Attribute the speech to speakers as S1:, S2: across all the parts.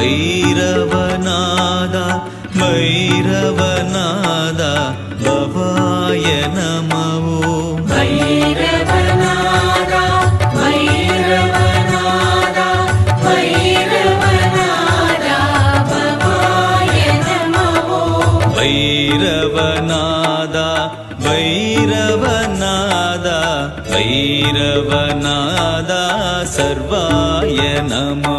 S1: भैरवनादा भवाय नमो
S2: भैरवनादा भैरवनादा भैरवनादा भवाय नमो
S1: भैरवनादा भैरवनादा भैरवनादा सर्वाय नमो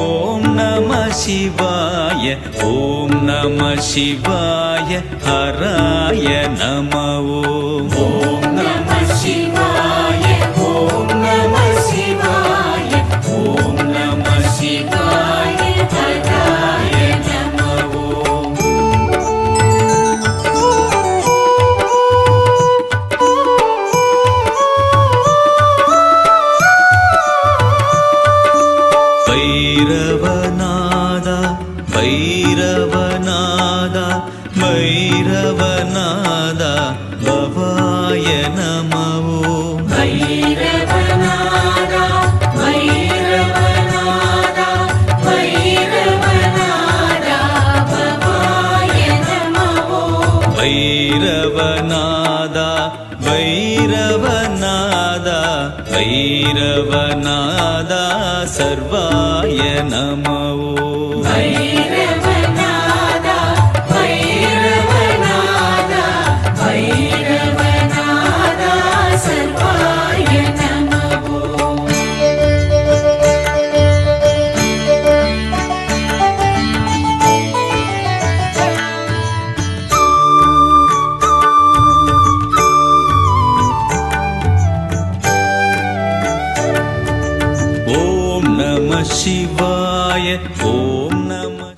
S1: ஓம் நம சிவாய ஓம் நம சிவாய ஹராய நம ஓம் நம சிவாய. भैरवनादा भैरवनादा भवाय नमो
S2: भैरवनादा भैरवनादा भैरवनादा भवाय नमो
S1: भैरवनादा भैरवनादा भैरवनादा सर्वाय नमो
S2: शिवाय
S1: ॐ नमः